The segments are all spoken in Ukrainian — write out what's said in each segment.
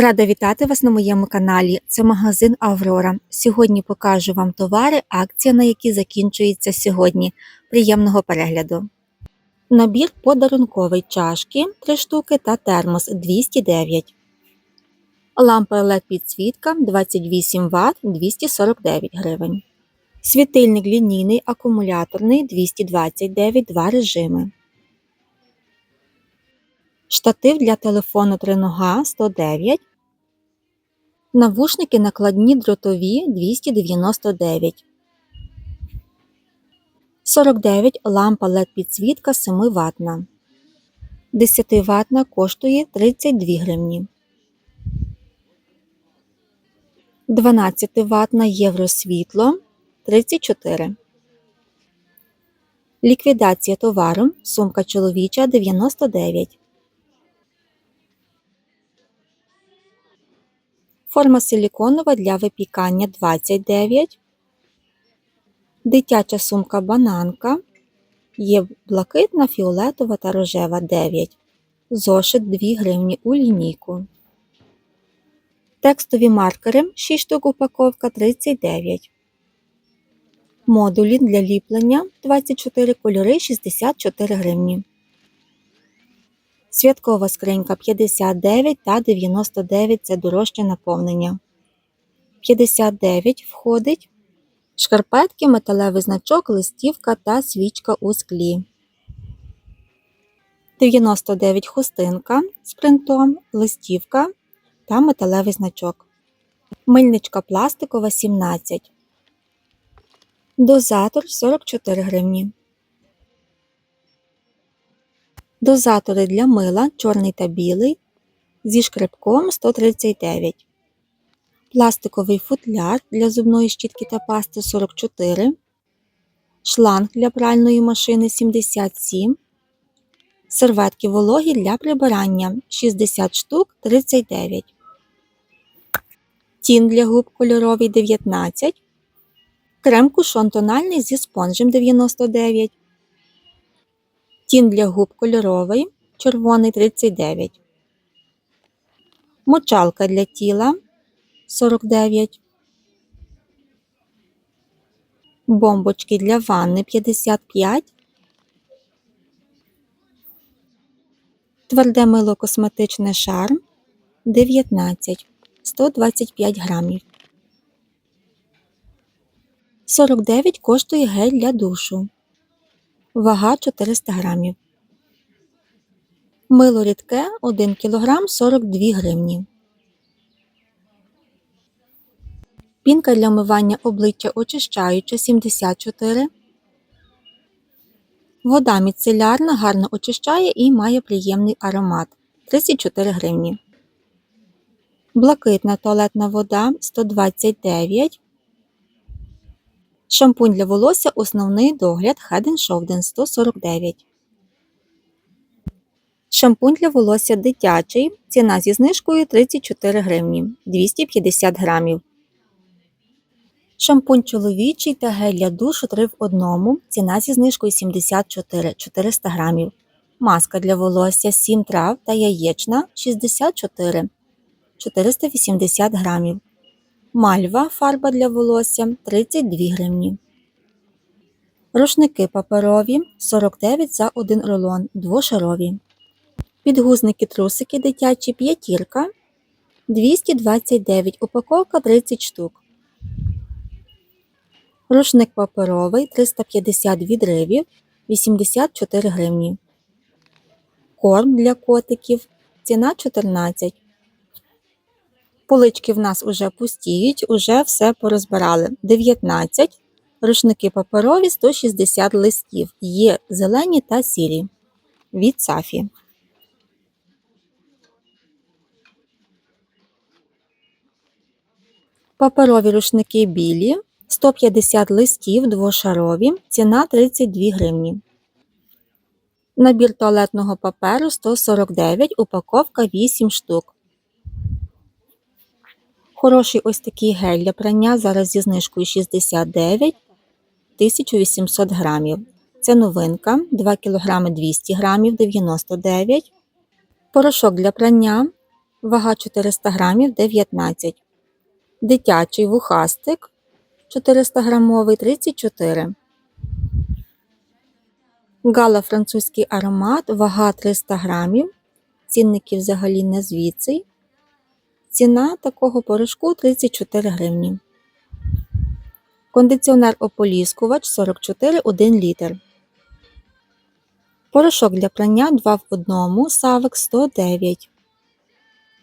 Рада вітати вас на моєму каналі. Це магазин Аврора. Сьогодні покажу вам товари, акція на які закінчується сьогодні. Приємного перегляду. Набір подарунковий чашки 3 штуки та термос 209. Лампа LED підсвітка 28 Вт 249 гривень. Світильник лінійний акумуляторний 229 2 режими. Штатив для телефону тринога 109. Навушники накладні дротові 299. 49 лампа LED підсвітка 7 ватна. 10 ватна коштує 32 гривні. 12 ватна євросвітло 34. Ліквідація товару. Сумка чоловіча 99. Форма силіконова для випікання 29. Дитяча сумка бананка. Є блакитна, фіолетова та рожева 9. Зошит 2 гривні у лінійку. Текстові маркери 6 штук упаковка 39. Модулі для ліплення 24 кольори 64 гривні. Святкова скринька 59 та 99 це дорожче наповнення. 59 входить шкарпетки, металевий значок, листівка та свічка у склі. 99 хустинка з принтом, листівка та металевий значок. Мильничка пластикова 17. Дозатор 44 гривні. Дозатори для мила чорний та білий зі шкребком 139. Пластиковий футляр для зубної щітки та пасти 44. Шланг для пральної машини 77. Серветки вологі для прибирання 60 штук 39. Тін для губ кольоровий 19. Крем кушон тональний зі спонжем 99. Тін для губ кольоровий, червоний 39. Мочалка для тіла 49. Бомбочки для ванни 55. Тверде мило косметичне шарм 19. 125 грамів. 49 коштує гель для душу. Вага 400 грамів. Мило рідке 1 кг 42 гривні. Пінка для вмивання обличчя очищаюча 74. Вода міцелярна гарно очищає і має приємний аромат 34 гривні. Блакитна туалетна вода 129 Шампунь для волосся основний догляд Head Shoulders 149. Шампунь для волосся дитячий. Ціна зі знижкою 34 гривні 250 грамів. Шампунь чоловічий та гель для душу 3 в 1. Ціна зі знижкою 74 400 грамів. Маска для волосся 7 трав та яєчна 64 480 грамів. Мальва фарба для волосся 32 гривні. Рушники паперові 49 за 1 рулон двошарові. Підгузники трусики дитячі п'ятірка 229 упаковка 30 штук. Рушник паперовий 350 відривів 84 гривні. Корм для котиків. Ціна 14 Полички в нас уже пустіють, уже все порозбирали. 19, рушники паперові 160 листів. Є зелені та сірі від Сафі. Паперові рушники білі 150 листів двошарові, ціна 32 гривні. Набір туалетного паперу 149, упаковка 8 штук. Хороший ось такий гель для прання зараз зі знижкою 69 1800 грамів. Це новинка 2 кг 200 грамів 99 Порошок для прання вага 400 грамів 19. Дитячий вухастик 400 грамовий 34. Гала французький аромат, вага 300 грамів. Цінники взагалі не звідси. Ціна такого порошку 34 гривні. Кондиціонер ополіскувач 44 1 літр. Порошок для прання 2 в 1, савик 109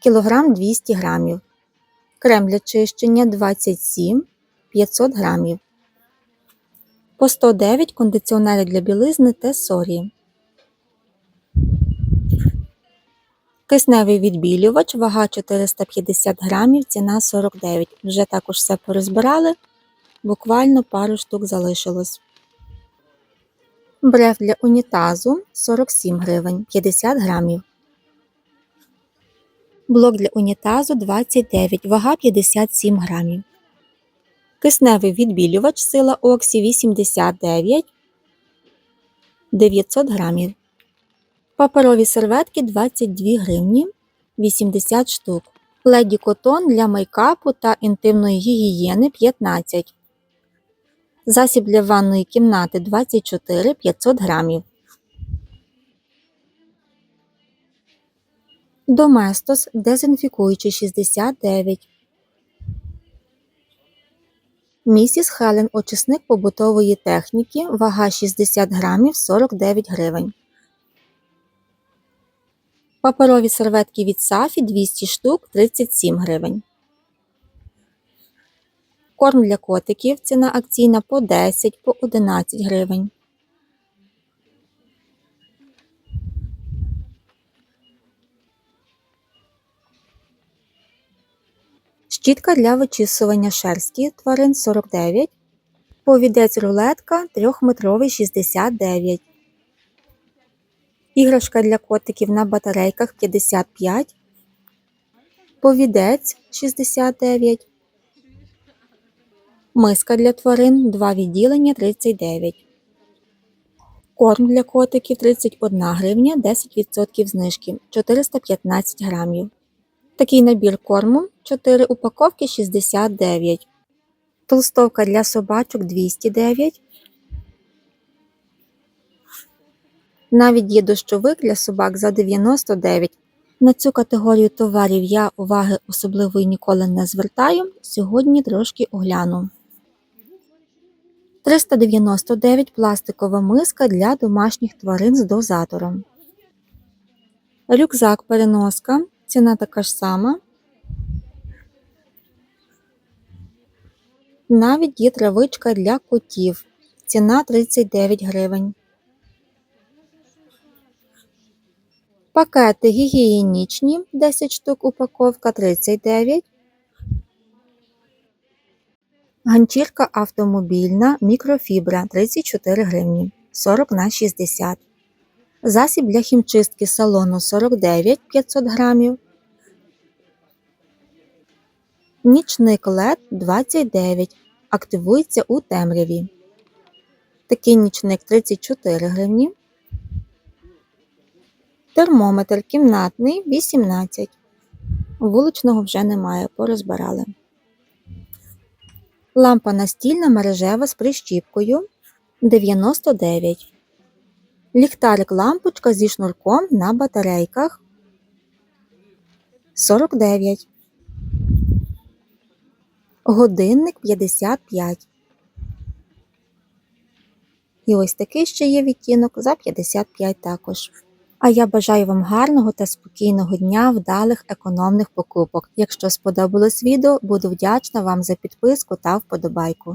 кілограм 200 грамів. Крем для чищення 27 500 грамів. По 109 кондиціонери для білизни Тесорі. Кисневий відбілювач, вага 450 грамів, ціна 49. Вже також все порозбирали, буквально пару штук залишилось. Бреф для унітазу 47 гривень, 50 грамів. Блок для унітазу 29, вага 57 грамів. Кисневий відбілювач сила Оксі 89 900 грамів. Паперові серветки 22 гривні 80 штук. Леді котон для мейкапу та інтимної гігієни 15. Засіб для ванної кімнати 24 500 грамів. Доместос дезінфікуючий 69. Місіс Хелен очисник побутової техніки, вага 60 грамів 49 гривень. Паперові серветки від Сафі 200 штук 37 гривень. Корм для котиків ціна акційна по 10 по 11 гривень. Щітка для вичісування шерсті тварин 49. Повідець рулетка 3-метровий 69. Іграшка для котиків на батарейках 55. Повідець 69. Миска для тварин 2 відділення 39. Корм для котиків 31 гривня 10% знижки 415 грамів. Такий набір корму 4 упаковки 69. Толстовка для собачок 209. Навіть є дощовик для собак за 99. На цю категорію товарів я уваги особливої ніколи не звертаю. Сьогодні трошки огляну. 399 пластикова миска для домашніх тварин з дозатором. Рюкзак переноска. Ціна така ж сама. Навіть є травичка для котів. Ціна 39 гривень. Пакети гігієнічні 10 штук упаковка 39. Ганчірка автомобільна мікрофібра 34 гривні 40 на 60. Засіб для хімчистки салону 49 500 грамів. Нічник LED 29. Активується у темряві. Такий нічник 34 гривні. Термометр кімнатний 18. Вуличного вже немає, порозбирали. Лампа настільна мережева з прищіпкою 99. Ліхтарик лампочка зі шнурком на батарейках 49. Годинник 55. І ось такий ще є відтінок за 55 також. А я бажаю вам гарного та спокійного дня, вдалих економних покупок. Якщо сподобалось відео, буду вдячна вам за підписку та вподобайку.